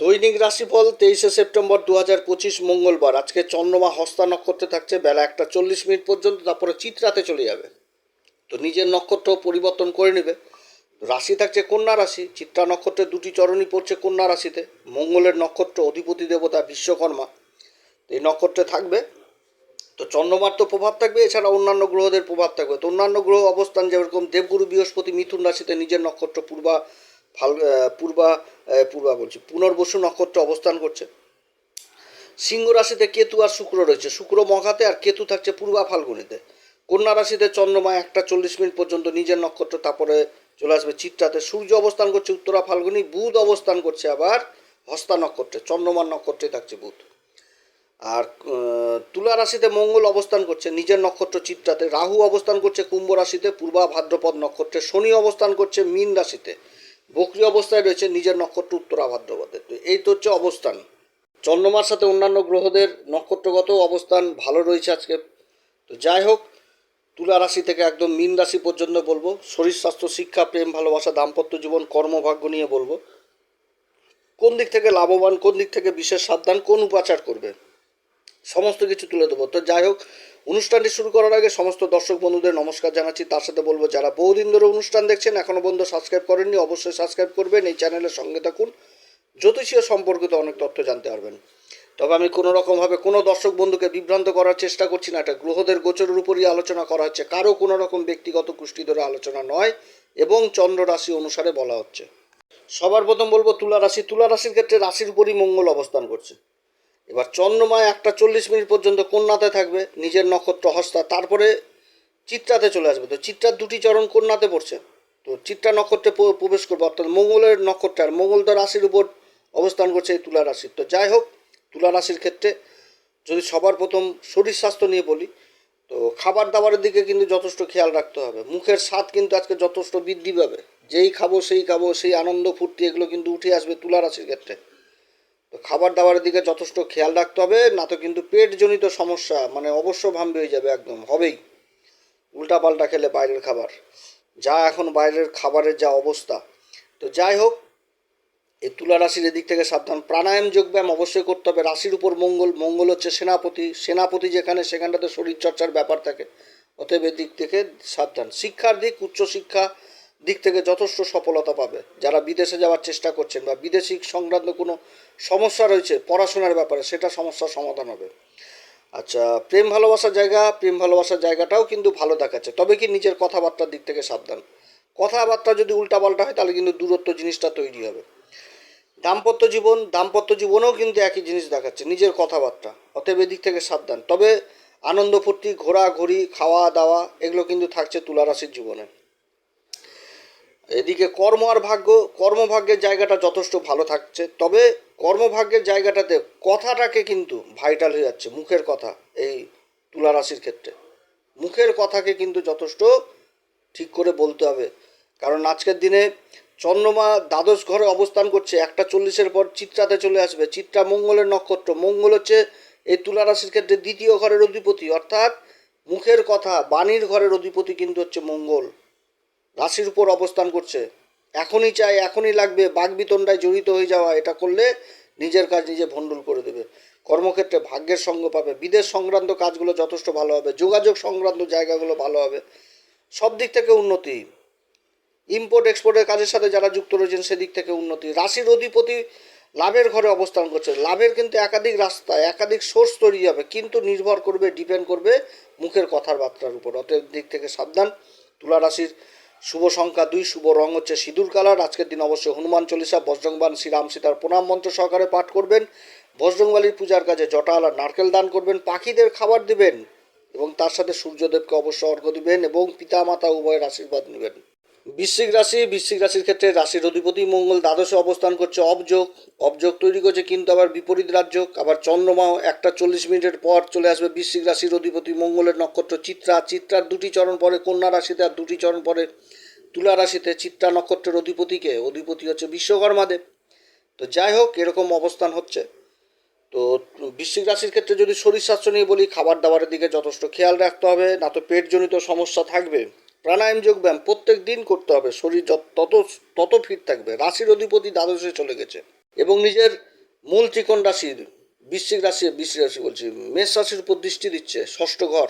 দৈনিক রাশিফল তেইশে সেপ্টেম্বর দু হাজার পঁচিশ মঙ্গলবার। আজকে চন্দ্রমা হস্তা নক্ষত্রে থাকছে, বেলা একটা চল্লিশ মিনিট পর্যন্ত, তারপরে চিত্রাতে চলে যাবে। তো নিজের নক্ষত্র পরিবর্তন করে নেবে। রাশি থাকছে কন্যা রাশি, চিত্রা নক্ষত্রের দুটি চরণই পড়ছে কন্যা রাশিতে। মঙ্গলের নক্ষত্র অধিপতি দেবতা বিশ্বকর্মা, এই নক্ষত্রে থাকবে। তো চন্দ্রমার তো প্রভাব থাকবে, এছাড়া অন্যান্য গ্রহদের প্রভাব থাকবে। তো অন্যান্য গ্রহ অবস্থান যেরকম, দেবগুরু বৃহস্পতি মিথুন রাশিতে নিজের নক্ষত্র পূর্বা ফাল পূর্বা পূর্বা বলছি, পুনর্বসু নক্ষত্র অবস্থান করছে। সিংহ রাশিতে কেতু আর শুক্র রয়েছে। শুক্র মঘাতে আর কেতু থাকছে পূর্বা ফাল্গুনিতে। কন্যা রাশিতে চন্দ্রমা একটা চল্লিশ মিনিট পর্যন্ত নিজের নক্ষত্র তারপরে চলে আসবে চিত্রাতে। সূর্য অবস্থান করছে উত্তরা ফাল্গুনি, বুধ অবস্থান করছে আবার হস্তা নক্ষত্রে, চন্দ্রমার নক্ষত্রে থাকছে বুধ। আর তুলা রাশিতে মঙ্গল অবস্থান করছে, নিজের নক্ষত্র চিত্রাতে। রাহু অবস্থান করছে কুম্ভ রাশিতে, পূর্বা ভাদ্রপদ নক্ষত্রে। শনি অবস্থান করছে মীন রাশিতে। বকরি অবস্থায় রয়েছে নিজের নক্ষত্র উত্তরা ভাদ্রপদে তো এই তো হচ্ছে অবস্থান। চন্দ্রমার সাথে অন্যান্য গ্রহদের নক্ষত্রগত অবস্থান ভালো রয়েছে আজকে। তো যাই হোক, তুলা রাশি থেকে একদম মীন রাশি পর্যন্ত বলব। শরীর, স্বাস্থ্য, শিক্ষা, প্রেম, ভালোবাসা, দাম্পত্য জীবন, কর্মভাগ্য নিয়ে বলব। কোন দিক থেকে লাভবান, কোন দিক থেকে বিশেষ সাবধান, কোন উপাচার করবে, সমস্ত কিছু তুলে দেবো তো যাই হোক অনুষ্ঠানটি শুরু করার আগে সমস্ত দর্শক বন্ধুদের নমস্কার জানাচ্ছি। তার সাথে বলব, যারা বহুদিন ধরে অনুষ্ঠান দেখছেন এখনও বন্ধু সাবস্ক্রাইব করেননি, অবশ্যই সাবস্ক্রাইব করবেন। এই চ্যানেলের সঙ্গে থাকুন। জ্যোতিষীয় সম্পর্কিত অনেক তথ্য জানতে পারবেন। তবে আমি কোনো রকমভাবে কোনো দর্শক বন্ধুকে বিভ্রান্ত করার চেষ্টা করছি না। এটা গ্রহদের গোচরের উপরই আলোচনা করা হচ্ছে। কারও কোনো রকম ব্যক্তিগত কুষ্টি ধরে আলোচনা নয় এবং চন্দ্র রাশি অনুসারে বলা হচ্ছে। সবার প্রথম বলব, তুলা রাশি। তুলা রাশির ক্ষেত্রে রাশির উপরই মঙ্গল অবস্থান করছে। এবার চন্দ্রমা একটা চল্লিশ মিনিট পর্যন্ত কন্যাতে থাকবে, নিজের নক্ষত্র হস্তা, তারপরে চিত্রাতে চলে আসবে। তো চিত্রার দুটি চরণ কন্যাতে পড়ছে। তো চিত্রা নক্ষত্রে প্রবেশ করবে, অর্থাৎ মঙ্গলের নক্ষত্র, আর মঙ্গল তো রাশির উপর অবস্থান করছে এই তুলা রাশির। তো যাই হোক, তুলা রাশির ক্ষেত্রে যদি সবার প্রথম শরীর স্বাস্থ্য নিয়ে বলি, তো খাবার দাবারের দিকে কিন্তু যথেষ্ট খেয়াল রাখতে হবে। মুখের স্বাদ কিন্তু আজকে যথেষ্ট বৃদ্ধি পাবে। যেই খাব, সেই খাব, সেই আনন্দ ফুর্তি এগুলো কিন্তু উঠে আসবে তুলা রাশির ক্ষেত্রে। তো খাবার দাবারের দিকে যথেষ্ট খেয়াল রাখতে হবে, না তো কিন্তু পেটজনিত সমস্যা মানে অবশ্য ভাম্বি হয়ে যাবে একদম, হবেই। উল্টাপাল্টা খেলে বাইরের খাবার। যা এখন বাইরের খাবারের যা অবস্থা। তো যাই হোক, এই তুলা রাশির এদিক থেকে সাবধান। প্রাণায়াম, যোগব্যায়াম অবশ্যই করতে হবে। রাশির উপর মঙ্গল মঙ্গল হচ্ছে সেনাপতি। সেনাপতি যেখানে, সেখানটাতে শরীরচর্চার ব্যাপার থাকে। অতএব এদিক থেকে সাবধান। শিক্ষার দিক, উচ্চশিক্ষা দিক থেকে যথেষ্ট সফলতা পাবে। যারা বিদেশে যাওয়ার চেষ্টা করছেন বা বিদেশি সংক্রান্ত কোনো সমস্যা রয়েছে পড়াশোনার ব্যাপারে, সেটা সমস্যার সমাধান হবে। আচ্ছা প্রেম ভালোবাসার জায়গা, প্রেম ভালোবাসার জায়গাটাও কিন্তু ভালো দেখাচ্ছে। তবে কি নিজের কথাবার্তার দিক থেকে সাবধান? কথাবার্তা যদি উল্টাপাল্টা হয়, তাহলে কিন্তু দূরত্ব জিনিসটা তৈরি হবে। দাম্পত্য জীবন, দাম্পত্য জীবনেও কিন্তু একই জিনিস দেখাচ্ছে, নিজের কথাবার্তা। অতএব এদিক থেকে সাবধান। তবে আনন্দ ফুর্তি, ঘোরাঘুরি খাওয়া দাওয়া এগুলো কিন্তু থাকছে তুলা রাশির জীবনে। এদিকে কর্ম আর ভাগ্য, কর্মভাগ্যের জায়গাটা যথেষ্ট ভালো থাকছে। তবে কর্মভাগ্যের জায়গাটাতে কথাটাকে কিন্তু ভাইটাল হয়ে যাচ্ছে, মুখের কথা এই তুলা রাশির ক্ষেত্রে। মুখের কথাকে কিন্তু যথেষ্ট ঠিক করে বলতে হবে। কারণ আজকের দিনে চন্দ্রমা দ্বাদশ ঘরে অবস্থান করছে, একটা চল্লিশের পর চিত্রাতে চলে আসবে। চিত্রা মঙ্গলের নক্ষত্র, মঙ্গল হচ্ছে এই তুলা রাশির ক্ষেত্রে দ্বিতীয় ঘরের অধিপতি। অর্থাৎ মুখের কথা, বাণীর ঘরের অধিপতি কিন্তু হচ্ছে মঙ্গল। রাশির উপর অবস্থান করছে। এখনই চাই, এখনই লাগবে বাগবিতণ্ডায় জড়িত হয়ে যাওয়া। এটা করলে নিজের কাজ নিজে ভণ্ডুল করে দেবে। কর্মক্ষেত্রে ভাগ্যের সঙ্গ পাবে। বিদেশ সংক্রান্ত কাজগুলো যথেষ্ট ভালো হবে। যোগাযোগ সংক্রান্ত জায়গাগুলো ভালো হবে। সব দিক থেকে উন্নতি। ইম্পোর্ট, এক্সপোর্টের কাজের সাথে যারা যুক্ত রয়েছেন, সেদিক থেকে উন্নতি। রাশির অধিপতি লাভের ঘরে অবস্থান করছে। লাভের কিন্তু একাধিক রাস্তা, একাধিক সোর্স তৈরি হবে। কিন্তু নির্ভর করবে, ডিপেন্ড করবে মুখের কথার বার্তার উপর। অতএব দিক থেকে সাবধান। তুলা রাশির শুভ সংখ্যা দুই, শুভ রং হচ্ছে সিঁদুর কালার। আজকের দিন অবশ্যই হনুমান চল্লিশা, বজরংবান শ্রীরাম সীতার প্রণাম মন্ত্র সহকারে পাঠ করবেন। বজরংবালির পূজার কাজে জটাল আর নারকেল দান করবেন, পাখিদের খাবার দিবেন এবং তার সাথে সূর্যদেবকে অবশ্য অর্ঘ্য দিবেন এবং পিতা মাতা উভয়ের আশীর্বাদ নেবেন। বৃশ্চিক রাশি, বৃশ্চিক রাশির ক্ষেত্রে রাশির অধিপতি মঙ্গল দ্বাদশে অবস্থান করছে অবযোগ। অবযোগ তৈরি করছে কিন্তু আবার বিপরীত রাজ্য। আবার চন্দ্রমাও একটা চল্লিশ মিনিটের পর চলে আসবে বৃশ্চিক রাশির অধিপতি মঙ্গলের নক্ষত্র চিত্রা। চিত্রার দুটি চরণ পরে কন্যা রাশিতে আর দুটি চরণ পরে তুলা রাশিতে। চিত্রা নক্ষত্রের অধিপতিকে, অধিপতি হচ্ছে বিশ্বকর্মাদেব তো যাই হোক, এরকম অবস্থান হচ্ছে। তো বৃশ্চিক রাশির ক্ষেত্রে যদি শরীর স্বাস্থ্য নিয়ে বলি, খাবার দাবারের দিকে যথেষ্ট খেয়াল রাখতে হবে, না তো পেটজনিত সমস্যা থাকবে। প্রাণায়াম যোগব্যায়াম প্রত্যেক দিন করতে হবে, শরীর যত, তত তত ফিট থাকবে। রাশির অধিপতি দ্বাদশে চলে গেছে এবং নিজের মূল ত্রিকোণ রাশির বৃশ্চিক রাশি বৃশ্চিক রাশি বলছি, মেষ রাশির উপর দৃষ্টি দিচ্ছে, ষষ্ঠ ঘর।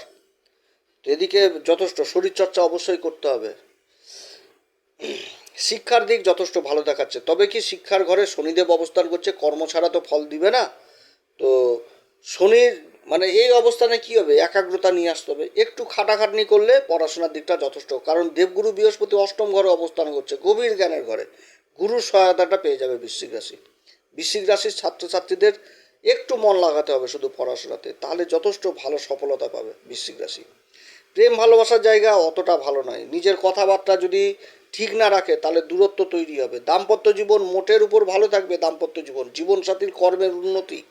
তো এদিকে যথেষ্ট শরীরচর্চা অবশ্যই করতে হবে। শিক্ষার দিক যথেষ্ট ভালো দেখাচ্ছে। তবে কি শিক্ষার ঘরে শনিদেব অবস্থান করছে, কর্ম ছাড়া তো ফল দিবে না? তো শনির মানে এই অবস্থানে কি হবে? একাগ্রতা নিয়ে আসতে হবে। একটু খাটাখাটনি করলে পড়াশোনার দিকটা যথেষ্ট। কারণ দেবগুরু বৃহস্পতি অষ্টম ঘরে অবস্থান করছে, গভীর জ্ঞানের ঘরে। গুরুর সহায়তাটা পেয়ে যাবে বৃশ্চিক রাশি। বৃশ্চিক রাশির ছাত্রছাত্রীদের একটু মন লাগাতে হবে শুধু পড়াশোনাতে। তাহলে যথেষ্ট ভালো সফলতা পাবে বৃশ্চিক রাশি। প্রেম ভালোবাসার জায়গা অতটা ভালো নয়। নিজের কথাবার্তা যদি ঠিক না রাখে, তাহলে দূরত্ব তৈরি হবে। দাম্পত্য জীবন মোটের উপর ভালো থাকবে দাম্পত্য জীবন। জীবনসাথীর কর্মের উন্নতি।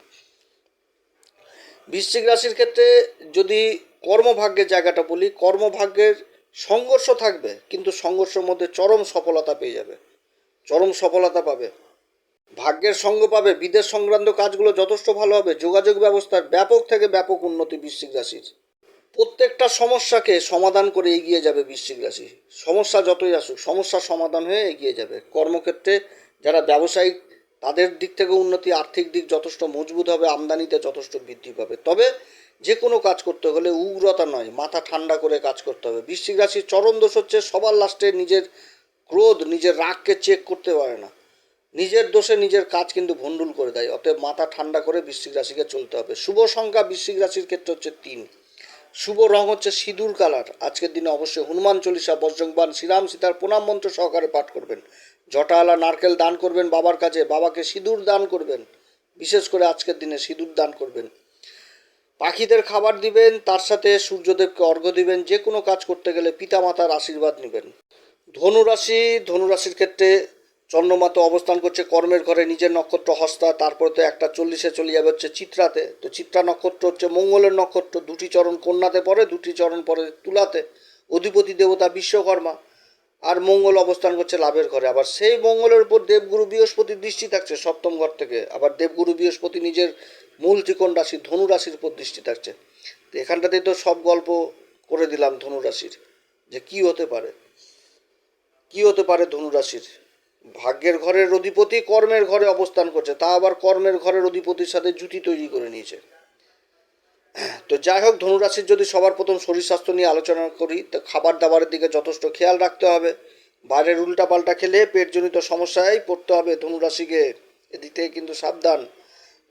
বৃশ্চিক রাশির ক্ষেত্রে যদি কর্মভাগ্যের জায়গাটা বলি, কর্মভাগ্যের সংঘর্ষ থাকবে, কিন্তু সংঘর্ষের মধ্যে চরম সফলতা পেয়ে যাবে, চরম সফলতা পাবে। ভাগ্যের সঙ্গ পাবে, বিদেশ সংক্রান্ত কাজগুলো যথেষ্ট ভালো হবে, যোগাযোগ ব্যবস্থার ব্যাপক থেকে ব্যাপক উন্নতি বৃশ্চিক রাশির। প্রত্যেকটা সমস্যাকে সমাধান করে এগিয়ে যাবে বৃশ্চিক রাশি। সমস্যা যতই আসুক, সমস্যার সমাধান হয়ে এগিয়ে যাবে। কর্মক্ষেত্রে যারা ব্যবসায়িক তাদের দিক থেকে উন্নতি, আর্থিক দিক যথেষ্ট মজবুত হবে, আমদানিতে যথেষ্ট বৃদ্ধি পাবে। তবে যে কোনো কাজ করতে হলে উগ্রতা নয়, মাথা ঠান্ডা করে কাজ করতে হবে। বৃশ্চিক রাশির চরম দোষ হচ্ছে সবার লাস্টে নিজের ক্রোধ, নিজের রাগকে চেক করতে পারে না। নিজের দোষে নিজের কাজ কিন্তু ভণ্ডুল করে দেয়, অতএব মাথা ঠান্ডা করে বৃশ্চিক রাশিকে চলতে হবে। শুভ সংখ্যা বৃশ্চিক রাশির ক্ষেত্রে হচ্ছে তিন। শুভ রং হচ্ছে সিঁদুর কালার। আজকের দিনে অবশ্যই হনুমান চল্লিশা বজ্রংবান শ্রীরাম সীতার প্রণাম মন্ত্র সহকারে পাঠ করবেন। জটাওয়ালা নারকেল দান করবেন বাবার কাছে, বাবাকে সিঁদুর দান করবেন। বিশেষ করে আজকের দিনে সিঁদুর দান করবেন। পাখিদের খাবার দিবেন, তার সাথে সূর্যদেবকে অর্ঘ্য দিবেন, যে কোনো কাজ করতে গেলে পিতামাতার আশীর্বাদ নেবেন। ধনুরাশি, ধনুরাশির ক্ষেত্রে চন্দ্রমাতা অবস্থান করছে কর্মের ঘরে, নিজের নক্ষত্র হস্তা, তারপরে তো একটা চল্লিশে চলে যাবে হচ্ছে চিত্রাতে। তো চিত্রা নক্ষত্র হচ্ছে মঙ্গলের নক্ষত্র, দুটি চরণ কন্যাতে পড়ে, দুটি চরণ পরে তুলাতে। অধিপতি দেবতা বিশ্বকর্মা। আর মঙ্গল অবস্থান করছে লাভের ঘরে। আবার সেই মঙ্গলের উপর দেবগুরু বৃহস্পতির দৃষ্টি থাকছে সপ্তম ঘর থেকে। আবার দেবগুরু বৃহস্পতি নিজের মূল ত্রিকোণ রাশি ধনু রাশির উপর দৃষ্টি থাকছে। তো এখানটাতে তো সব গল্প করে দিলাম ধনু রাশির, যে কি হতে পারে। কি হতে পারে ধনু রাশির? ভাগ্যের ঘরের অধিপতি কর্মের ঘরে অবস্থান করছে, তা আবার কর্মের ঘরের অধিপতির সাথে জুতি তৈরি করে নিয়েছে। তো যাই হোক, ধনুরাশির যদি সবার প্রথম শরীর স্বাস্থ্য নিয়ে আলোচনা করি, তো খাবার দাবারের দিকে যথেষ্ট খেয়াল রাখতে হবে। বাইরের উল্টাপাল্টা খেলে পেটজনিত সমস্যায় পড়তে হবে ধনুরাশিকে। এদিক থেকে কিন্তু সাবধান।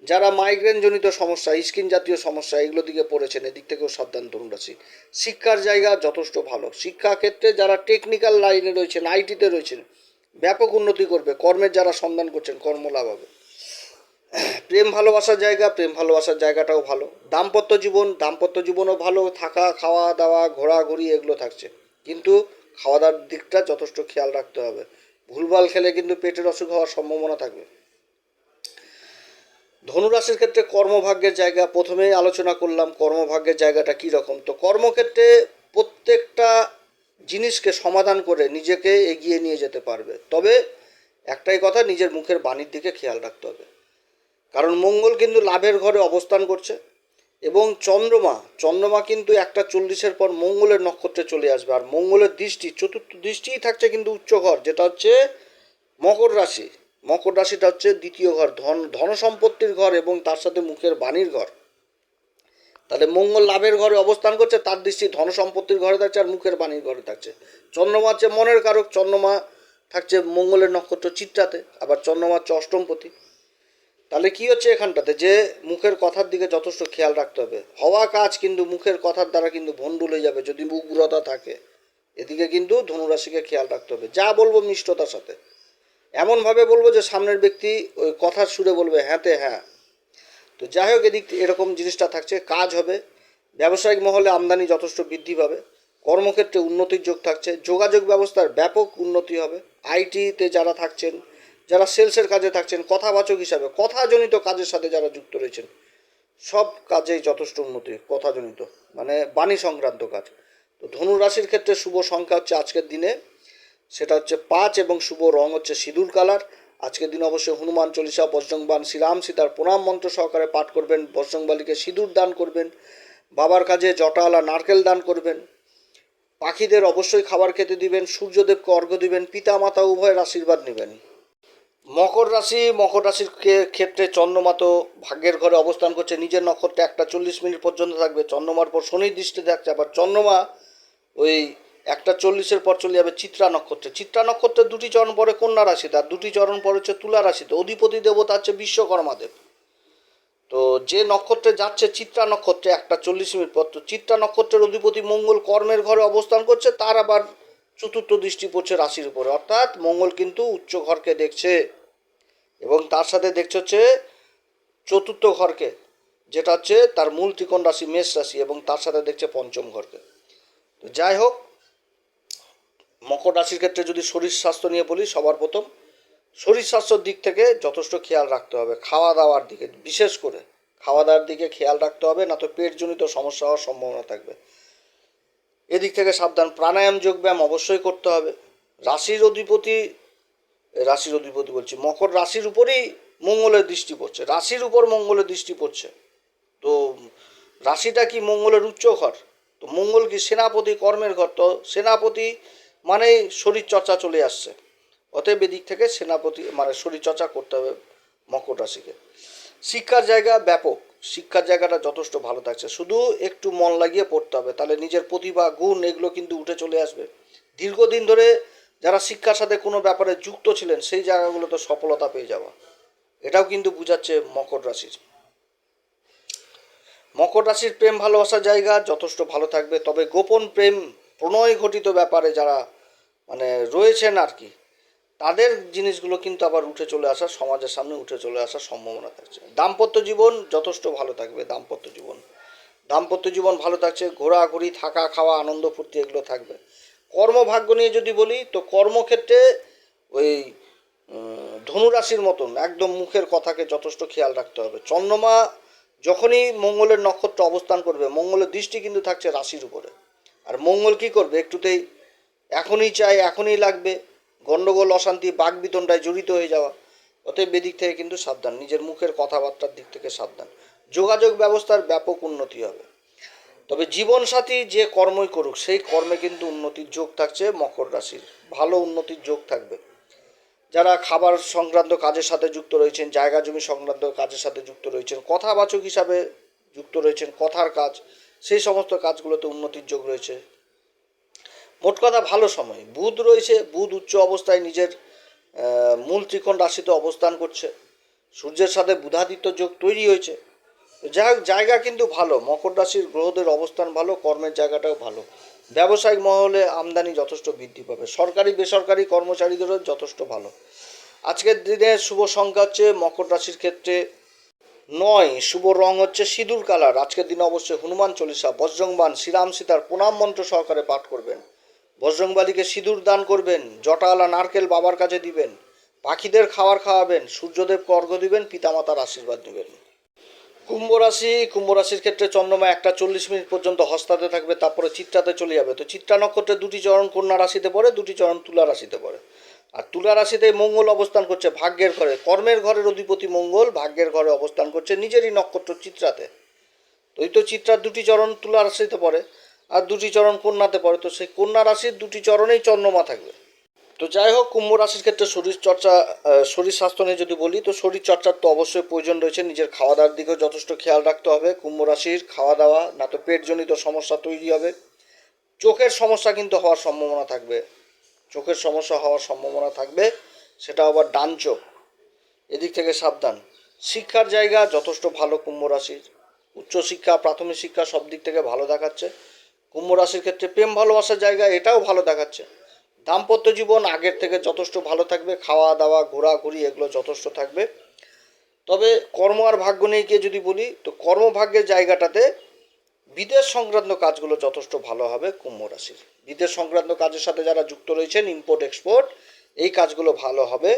যারা মাইগ্রেন জনিত সমস্যা, স্কিন জাতীয় সমস্যা এগুলো দিকে পড়েছেন, এদিক থেকেও সাবধান ধনুরাশি। শিক্ষার জায়গা যথেষ্ট ভালো। শিক্ষা ক্ষেত্রে যারা টেকনিক্যাল লাইনে রয়েছেন আইটিতে রয়েছেন, ব্যাপক উন্নতি করবে। কর্মের যারা সন্ধান করছেন, কর্মলাভ হবে। প্রেম ভালোবাসার জায়গা, প্রেম ভালোবাসার জায়গাটাও ভালো। দাম্পত্য জীবন, দাম্পত্য জীবনও ভালো, থাকা, খাওয়া দাওয়া, ঘোরাঘুরি এগুলো থাকছে। কিন্তু খাওয়া দাওয়ার দিকটা যথেষ্ট খেয়াল রাখতে হবে। ভুলভাল খেলে কিন্তু পেটের অসুখ হওয়ার সম্ভাবনা থাকবে। ধনুরাশির ক্ষেত্রে কর্মভাগ্যের জায়গা, প্রথমেই আলোচনা করলাম কর্মভাগ্যের জায়গাটা কী রকম। তো কর্মক্ষেত্রে প্রত্যেকটা জিনিসকে সমাধান করে নিজেকে এগিয়ে নিয়ে যেতে পারবে। তবে একটাই কথা, নিজের মুখের বাণীর দিকে খেয়াল রাখতে হবে। কারণ মঙ্গল কিন্তু লাভের ঘরে অবস্থান করছে এবং চন্দ্রমা চন্দ্রমা কিন্তু একটা চল্লিশের পর মঙ্গলের নক্ষত্রে চলে আসবে। আর মঙ্গলের দৃষ্টি, চতুর্থ দৃষ্টিই থাকছে কিন্তু উচ্চ ঘর যেটা হচ্ছে মকর রাশি। মকর রাশিটা হচ্ছে দ্বিতীয় ঘর, ধন ধন সম্পত্তির ঘর এবং তার সাথে মুখের বাণীর ঘর। তাহলে মঙ্গল লাভের ঘরে অবস্থান করছে, তার দৃষ্টি ধন সম্পত্তির ঘরে থাকছে আর মুখের বাণীর ঘরে থাকছে। চন্দ্রমা হচ্ছে মনের কারক, চন্দ্রমা থাকছে মঙ্গলের নক্ষত্র চিত্রাতে, আবার চন্দ্রমা হচ্ছে অষ্টমপতি। তাহলে কি হচ্ছে এখানটাতে? যে মুখের কথার দিকে যথেষ্ট খেয়াল রাখতে হবে। হওয়া কাজ কিন্তু মুখের কথার দ্বারা কিন্তু ভণ্ডুল হয়ে যাবে যদি উগ্রতা থাকে। এদিকে কিন্তু ধনুরাশিকে খেয়াল রাখতে হবে। যা বলব মিষ্টতার সাথে। এমনভাবে বলব যে সামনের ব্যক্তি ওই কথার সুরে বলবে হ্যাঁতে হ্যাঁ। তো যাই হোক, এদিক এরকম জিনিসটা থাকছে। কাজ হবে। ব্যবসায়িক মহলে আমদানি যথেষ্ট বৃদ্ধি পাবে। কর্মক্ষেত্রে উন্নতির যোগ থাকছে। যোগাযোগ ব্যবস্থার ব্যাপক উন্নতি হবে। আইটিতে যারা থাকছেন যারা সেলসের কাজে থাকছেন, কথাবাচক হিসাবে, কথাজনিত কাজের সাথে যারা যুক্ত রয়েছেন, সব কাজেই যথেষ্ট উন্নতি, কথাজনিত মানে বাণী সংক্রান্ত কাজ। তো ধনু রাশির ক্ষেত্রে শুভ সংখ্যা হচ্ছে আজকের দিনে, সেটা হচ্ছে পাঁচ এবং শুভ রং হচ্ছে সিঁদুর কালার। আজকের দিন অবশ্যই হনুমান চল্লিশা বজ্রংবান শ্রীরাম সীতার প্রণাম মন্ত্র সহকারে পাঠ করবেন, বজ্রংবালিকে সিঁদুর দান করবেন, বাবার কাজে জটাওয়ালা নারকেল দান করবেন, পাখিদের অবশ্যই খাবার খেতে দিবেন, সূর্যদেবকে অর্ঘ্য দিবেন পিতা মাতা উভয়ের আশীর্বাদ নেবেন। মকর রাশি, মকর রাশির ক্ষেত্রে চন্দ্রমা তো ভাগ্যের ঘরে অবস্থান করছে, নিজের নক্ষত্রে একটা চল্লিশ মিনিট পর্যন্ত থাকবে, চন্দ্রমার পর শনির দৃষ্টি থাকছে, আবার চন্দ্রমা ওই একটা চল্লিশের পর চলে যাবে চিত্রা নক্ষত্রে। চিত্রা নক্ষত্রের দুটি চরণ পরে কন্যা রাশিতে আর দুটি চরণ পরে হচ্ছে তুলা রাশিতে অধিপতি দেবতা হচ্ছে বিশ্বকর্মাদেব তো যে নক্ষত্রে যাচ্ছে চিত্রা নক্ষত্রে একটা চল্লিশ মিনিট পর, তো চিত্রা নক্ষত্রের অধিপতি মঙ্গল কর্মের ঘরে অবস্থান করছে, তার আবার চতুর্থ দৃষ্টি পড়ছে রাশির উপরে। অর্থাৎ মঙ্গল কিন্তু উচ্চ ঘরকে দেখছে এবং তার সাথে দেখছে হচ্ছে চতুর্থ ঘরকে, যেটা হচ্ছে তার মূল ত্রিকোণ রাশি, মেষ রাশি এবং তার সাথে দেখছে পঞ্চম ঘরকে। তো যাই হোক, মকর রাশির ক্ষেত্রে যদি শরীর স্বাস্থ্য নিয়ে বলি, সবার প্রথম শরীর স্বাস্থ্যর দিক থেকে যথেষ্ট খেয়াল রাখতে হবে। খাওয়া দাওয়ার দিকে, বিশেষ করে খাওয়া দাওয়ার দিকে খেয়াল রাখতে হবে, না তো পেটজনিত সমস্যা হওয়ার সম্ভাবনা থাকবে। এদিক থেকে সাবধান। প্রাণায়াম, যোগব্যায়াম অবশ্যই করতে হবে। রাশির অধিপতি রাশির অধিপতি বলছি, মকর রাশির উপরেই মঙ্গলের দৃষ্টি পড়ছে। রাশির উপর মঙ্গলের দৃষ্টি পড়ছে। তো রাশিটা কি মঙ্গলের উচ্চ ঘর তো মঙ্গল কি সেনাপতি কর্মের ঘর? তো সেনাপতি মানেই শরীর চর্চা চলে আসছে। অতএব এদিক থেকে সেনাপতি মানে শরীর চর্চা করতে হবে মকর রাশিকে। শিক্ষার জায়গা ব্যাপক। শিক্ষার জায়গাটা যথেষ্ট ভালো থাকছে। শুধু একটু মন লাগিয়ে পড়তে হবে। তাহলে নিজের প্রতিভা, গুণ এগুলো কিন্তু উঠে চলে আসবে। দীর্ঘদিন ধরে যারা শিক্ষার সাথে কোনো ব্যাপারে যুক্ত ছিলেন, সেই জায়গাগুলোতে সফলতা পেয়ে যাওয়া। এটাও কিন্তু বুঝাচ্ছে মকর রাশির। মকর রাশির প্রেম ভালোবাসার জায়গা যথেষ্ট ভালো থাকবে। তবে গোপন প্রেম প্রণয় ঘটিত ব্যাপারে যারা মানে রয়েছেন আর কি তাদের জিনিসগুলো কিন্তু আবার উঠে চলে আসা, সমাজের সামনে উঠে চলে আসার সম্ভাবনা থাকছে। দাম্পত্য জীবন যথেষ্ট ভালো থাকবে, দাম্পত্য জীবন। দাম্পত্য জীবন ভালো থাকছে, ঘোরাঘুরি, থাকা, খাওয়া, আনন্দ, ফুর্তি এগুলো থাকবে। কর্মভাগ্য নিয়ে যদি বলি, তো কর্মক্ষেত্রে ওই ধনুরাশির মতন একদম মুখের কথাকে যথেষ্ট খেয়াল রাখতে হবে। চন্দ্রমা যখনই মঙ্গলের নক্ষত্র অবস্থান করবে, মঙ্গলের দৃষ্টি কিন্তু থাকছে রাশির উপরে। আর মঙ্গল কি করবে? একটুতেই এখনই চাই, এখনই লাগবে। গণ্ডগোল অশান্তি বাক বিতণ্ডায় জড়িত হয়ে যাওয়া, অতএব এদিক থেকে কিন্তু সাবধান। নিজের মুখের কথাবার্তার দিক থেকে সাবধান। যোগাযোগ ব্যবস্থার ব্যাপক উন্নতি হবে। তবে জীবনসাথী যে কর্মই করুক, সেই কর্মে কিন্তু উন্নতির যোগ থাকছে মকর রাশির। ভালো উন্নতির যোগ থাকবে। যারা খাবার সংক্রান্ত কাজের সাথে যুক্ত রয়েছেন, জায়গা জমি সংক্রান্ত কাজের সাথে যুক্ত রয়েছেন, কথাবাচক হিসাবে যুক্ত রয়েছেন, কথার কাজ, সেই সমস্ত কাজগুলোতে উন্নতির যোগ রয়েছে। মোট কথা ভালো সময়। বুধ রয়েছে, বুধ উচ্চ অবস্থায় নিজের মূল ত্রিকোণ রাশিতে অবস্থান করছে। সূর্যের সাথে বুধাদিত্য যোগ তৈরি হয়েছে। হোক জায়গা কিন্তু ভালো, মকর রাশির গ্রহদের অবস্থান ভালো, কর্মের জায়গাটাও ভালো। ব্যবসায়িক মহলে আমদানি যথেষ্ট বৃদ্ধি পাবে। সরকারি, বেসরকারি কর্মচারীদেরও যথেষ্ট ভালো। আজকের দিনে শুভ সংখ্যা হচ্ছে মকর রাশির ক্ষেত্রে নয়, শুভ রং হচ্ছে সিঁদুর কালার। আজকের দিনে অবশ্যই হনুমান চল্লিশা বজ্রংবান শ্রীরাম সীতার প্রণাম মন্ত্র সহকারে পাঠ করবেন। বজরংবালিকে সিঁদুর দান করবেন জটাওয়ালা নারকেল বাবার কাছে দিবেন, পাখিদের খাবার খাওয়াবেন, সূর্যদেবকে অর্ঘ্য দিবেন, পিতামাতার আশীর্বাদ নেবেন। কুম্ভ রাশি, কুম্ভ রাশির ক্ষেত্রে চন্দ্রমা একটা চল্লিশ মিনিট পর্যন্ত হস্তাতে থাকবে, তারপরে চিত্রাতে চলে যাবে। তো চিত্রা নক্ষত্রে দুটি চরণ কন্যা রাশিতে পড়ে, দুটি চরণ তুলা রাশিতে পড়ে। আর তুলা রাশিতে মঙ্গল অবস্থান করছে ভাগ্যের ঘরে। কর্মের ঘরের অধিপতি মঙ্গল, ভাগ্যের ঘরে অবস্থান করছে নিজেরই নক্ষত্র চিত্রাতে। তো এই তো চিত্রার দুটি চরণ তুলা রাশিতে পড়ে। আর দুটি চরণ কন্যাতে পড়ে, তো সেই কন্যা রাশির দুটি চরণেই চন্দ্রমা থাকবে। তো যাই হোক, কুম্ভ রাশির ক্ষেত্রে শরীর চর্চা শরীর স্বাস্থ্য নিয়ে যদি বলি, তো শরীর চর্চার তো অবশ্যই প্রয়োজন রয়েছে। নিজের খাওয়া দাওয়ার দিকেও যথেষ্ট খেয়াল রাখতে হবে। কুম্ভ রাশির খাওয়া দাওয়া না তো পেটজনিত সমস্যা তৈরি হবে। চোখের সমস্যা কিন্তু হওয়ার সম্ভাবনা থাকবে। চোখের সমস্যা হওয়ার সম্ভাবনা থাকবে। সেটা আবার ডান চোখ, এদিক থেকে সাবধান। শিক্ষার জায়গা যথেষ্ট ভালো কুম্ভ রাশির। উচ্চশিক্ষা, প্রাথমিক শিক্ষা সব দিক থেকে ভালো দেখাচ্ছে। কুম্ভ রাশির ক্ষেত্রে প্রেম ভালোবাসার জায়গা, এটাও ভালো দেখাচ্ছে। দাম্পত্য জীবন আগের থেকে যথেষ্ট ভালো থাকবে, খাওয়া দাওয়া, ঘোরাঘুরি এগুলো যথেষ্ট থাকবে। তবে কর্ম আর ভাগ্য নিয়ে গিয়ে যদি বলি, তো কর্মভাগ্যের জায়গাটাতে বিদেশ সংক্রান্ত কাজগুলো যথেষ্ট ভালো হবে কুম্ভ রাশির। বিদেশ সংক্রান্ত কাজের সাথে যারা যুক্ত রয়েছেন ইম্পোর্ট এক্সপোর্ট এই কাজগুলো ভালো হবে।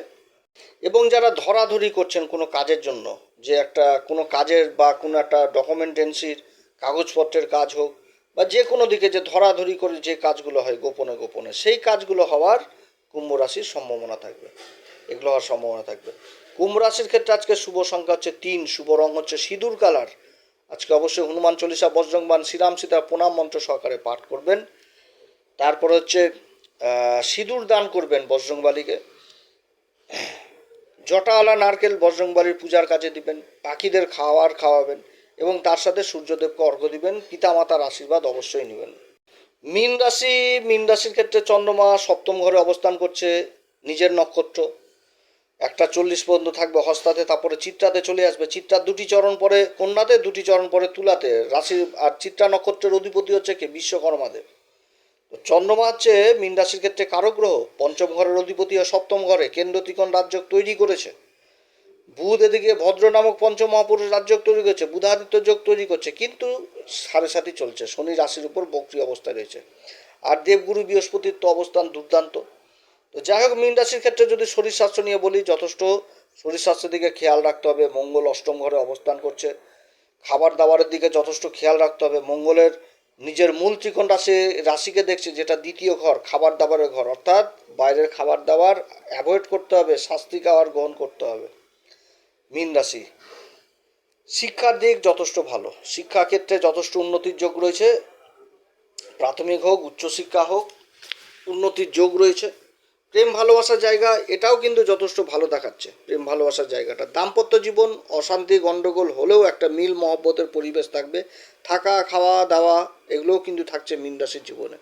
এবং যারা ধরাধরি করছেন কোনো কাজের জন্য, যে একটা কোনো কাজের বা কোনো একটা ডকুমেন্টেন্সির কাগজপত্রের কাজ হোক বা যে কোনো দিকে যে ধরাধরি করে যে কাজগুলো হয় গোপনে গোপনে, সেই কাজগুলো হওয়ার কুম্ভ রাশির সম্ভাবনা থাকবে। এগুলো হওয়ার সম্ভাবনা থাকবে। কুম্ভ রাশির ক্ষেত্রে আজকে শুভ সংখ্যা হচ্ছে তিন, শুভ রং হচ্ছে সিঁদুর কালার। আজকে অবশ্যই হনুমান চল্লিশা বজ্রংবান শ্রীরাম সীতার প্রণাম মন্ত্র সহকারে পাঠ করবেন। তারপর হচ্ছে সিঁদুর দান করবেন বজ্রংবালিকে জটাওয়ালা, নারকেল বজরংবালির পূজার কাজে দিবেন, পাখিদের খাওয়ার খাওয়াবেন। এবং তার সাথে সূর্যদেবকে অর্ঘ্য দিবেন, পিতামাতার আশীর্বাদ অবশ্যই নেবেন। মীন রাশি, মীন রাশির ক্ষেত্রে চন্দ্রমা সপ্তম ঘরে অবস্থান করছে, নিজের নক্ষত্র। একটা চল্লিশ পর্যন্ত থাকবে, হস্তাতে তারপরে চিত্রাতে চলে আসবে। চিত্রার দুটি চরণ পরে, কন্যাতে দুটি চরণ পরে তুলাতে। রাশি আর চিত্রা নক্ষত্রের অধিপতি হচ্ছে কে? বিশ্বকর্মাদেব। চন্দ্রমা হচ্ছে মীন রাশির ক্ষেত্রে কারক গ্রহ, পঞ্চম ঘরের অধিপতি ও সপ্তম ঘরে কেন্দ্র রাজ্য তৈরি করেছে। বুধ এদিকে ভদ্র নামক পঞ্চম মহাপুরুষ রাজ্য তৈরি করছে, বুধাদিত্য যোগ তৈরি করছে, কিন্তু সাড়ে সাথে চলছে, শনি রাশির উপর বক্রি অবস্থায় রয়েছে। আর দেবগুরু বৃহস্পতির তো অবস্থান দুর্দান্ত। তো যাই হোক, মীন রাশির ক্ষেত্রে যদি শরীর স্বাস্থ্য নিয়ে বলি, যথেষ্ট শরীর স্বাস্থ্যের দিকে খেয়াল রাখতে হবে, মঙ্গল অষ্টম ঘরে অবস্থান করছে। খাবার দাবারের দিকে যথেষ্ট খেয়াল রাখতে হবে, মঙ্গলের নিজের মূল ত্রিকোণ রাশি, রাশিকে দেখছে যেটা দ্বিতীয় ঘর, খাবার দাবারের ঘর, অর্থাৎ বাইরের খাবার দাবার অ্যাভয়েড করতে হবে, শাস্তি খাবার গ্রহণ করতে হবে। মীন রাশি। শিক্ষার দিক যথেষ্ট ভালো। শিক্ষা ক্ষেত্রে যথেষ্ট উন্নতির যোগ রয়েছে। প্রাথমিক হোক, উচ্চশিক্ষা হোক, উন্নতির যোগ রয়েছে। প্রেম ভালোবাসার জায়গা, এটাও কিন্তু যথেষ্ট ভালো দেখাচ্ছে। প্রেম ভালোবাসার জায়গাটা। দাম্পত্য জীবন, অশান্তি গণ্ডগোল হলেও একটা মিল মহব্বতের পরিবেশ থাকবে। থাকা, খাওয়া, দাওয়া, এগুলোও কিন্তু থাকছে মীন রাশির জীবনে।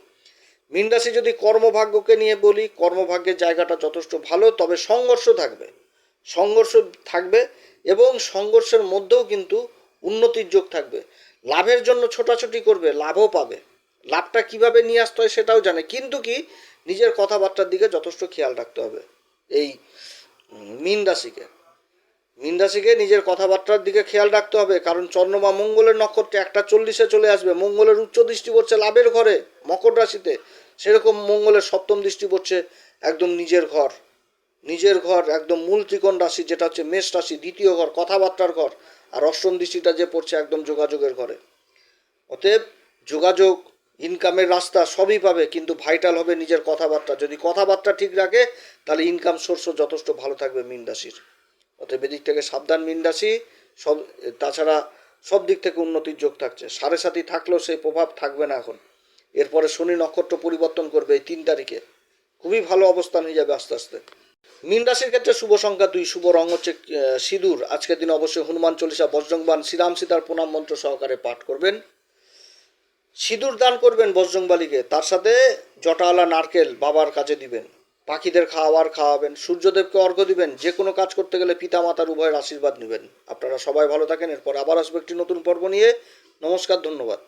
মীন রাশি যদি কর্মভাগ্যকে নিয়ে বলি, কর্মভাগ্যের জায়গাটা যথেষ্ট ভালো, তবে সংঘর্ষ থাকবে। সংঘর্ষ থাকবে এবং সংঘর্ষের মধ্যেও কিন্তু উন্নতির যোগ থাকবে। লাভের জন্য ছোটাছুটি করবে, লাভও পাবে। লাভটা কীভাবে নিয়ে আসতে হয় সেটাও জানে। কিন্তু কি, নিজের কথাবার্তার দিকে যথেষ্ট খেয়াল রাখতে হবে এই মীন রাশিকে। মীন রাশিকে নিজের কথাবার্তার দিকে খেয়াল রাখতে হবে। কারণ চন্দ্রমা মঙ্গলের নক্ষত্রে একটা চল্লিশে চলে আসবে। মঙ্গলের উচ্চ দৃষ্টি পড়ছে লাভের ঘরে, মকর রাশিতে। সেরকম মঙ্গলের সপ্তম দৃষ্টি পড়ছে একদম নিজের ঘর। নিজের ঘর, একদম মূল ত্রিকোণ রাশি যেটা হচ্ছে মেষ রাশি, দ্বিতীয় ঘর, কথাবার্তার ঘর, আর অষ্টম দৃষ্টিটা যে পড়ছে একদম যোগাযোগের ঘরে। অতএব যোগাযোগ ইনকামের রাস্তা সবই পাবে, কিন্তু ভাইটাল হবে নিজের কথাবার্তা। যদি কথাবার্তা ঠিক রাখে, তাহলে ইনকাম সোর্সও যথেষ্ট ভালো থাকবে মীন রাশির। অতএব এদিক থেকে সাবধান মীন রাশি, সব, তাছাড়া সব দিক থেকে উন্নতির যোগ থাকছে। সাড়ে সাথী থাকলেও সেই প্রভাব থাকবে না এখন। এরপরে শনি নক্ষত্র পরিবর্তন করবে এই তিন তারিখে। খুবই ভালো অবস্থান হয়ে যাবে আস্তে আস্তে। মীন রাশির ক্ষেত্রে শুভ সংখ্যা দুই, শুভ রং হচ্ছে সিঁদুর। আজকের দিন অবশ্যই হনুমান চল্লিশা বজ্রংবান শ্রীরাম সীতার প্রণাম মন্ত্র সহকারে পাঠ করবেন। সিঁদুর দান করবেন বজরংবালিকে, তার সাথে জটাওয়ালা নারকেল বাবার কাজে দিবেন। পাখিদের খাওয়ার খাওয়াবেন, সূর্যদেবকে অর্ঘ্য দিবেন, যে কোনো কাজ করতে গেলে পিতা মাতার উভয়ের আশীর্বাদ নেবেন। আপনারা সবাই ভালো থাকেন, এরপর আবার আসবে একটি নতুন পর্ব নিয়ে। নমস্কার, ধন্যবাদ।